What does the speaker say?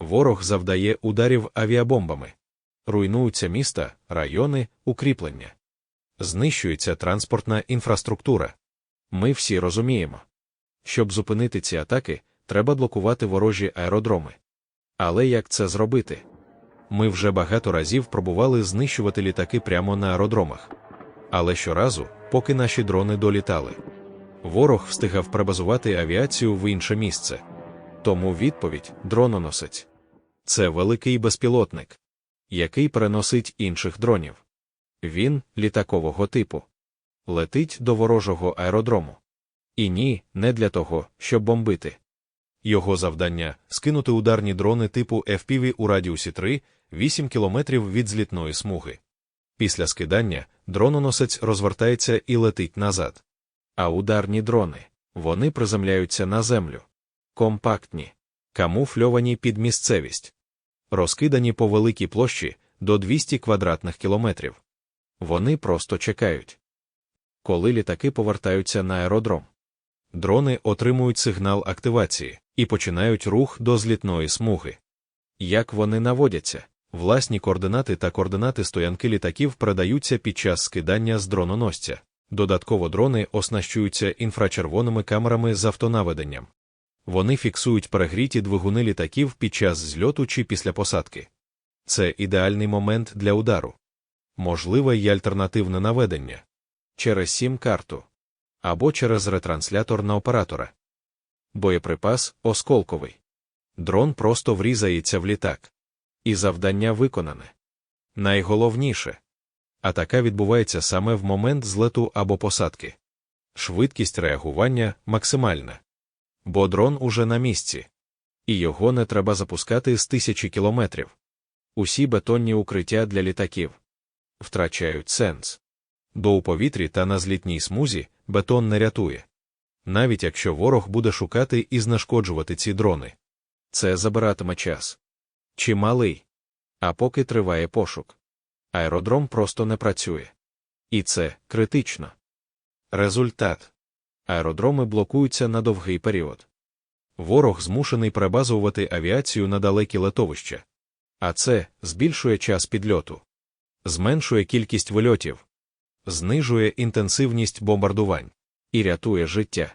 Ворог завдає ударів авіабомбами. Руйнуються міста, райони, укріплення. Знищується транспортна інфраструктура. Ми всі розуміємо. Щоб зупинити ці атаки, треба блокувати ворожі аеродроми. Але як це зробити? Ми вже багато разів пробували знищувати літаки прямо на аеродромах. Але щоразу, поки наші дрони долітали, ворог встигав прибазувати авіацію в інше місце. Тому відповідь дрононосець. Це великий безпілотник, який переносить інших дронів. Він літакового типу. Летить до ворожого аеродрому. І ні, не для того, щоб бомбити. Його завдання скинути ударні дрони типу FPV у радіусі 3-8 км від злітної смуги. Після скидання дрононосець розвертається і летить назад. А ударні дрони вони приземляються на землю. Компактні, камуфльовані під місцевість, розкидані по великій площі до 200 квадратних кілометрів. Вони просто чекають. Коли літаки повертаються на аеродром, дрони отримують сигнал активації і починають рух до злітної смуги. Як вони наводяться, власні координати та координати стоянки літаків передаються під час скидання з дрононосця. Додатково дрони оснащуються інфрачервоними камерами з автонаведенням. Вони фіксують перегріті двигуни літаків під час зльоту чи після посадки. Це ідеальний момент для удару. Можливе й альтернативне наведення через сім карту або через ретранслятор на оператора. Боєприпас осколковий. Дрон просто врізається в літак. І завдання виконане. Найголовніше атака відбувається саме в момент злету або посадки. Швидкість реагування максимальна. Бо дрон уже на місці, і його не треба запускати з тисячі кілометрів. Усі бетонні укриття для літаків втрачають сенс. До у повітрі та на злітній смузі бетон не рятує. Навіть якщо ворог буде шукати і знешкоджувати ці дрони. Це забиратиме час. Чималий. А поки триває пошук. Аеродром просто не працює. І це критично. Результат аеродроми блокуються на довгий період. Ворог змушений перебазувати авіацію на далекі летовища. А це збільшує час підльоту, зменшує кількість вильотів, знижує інтенсивність бомбардувань і рятує життя.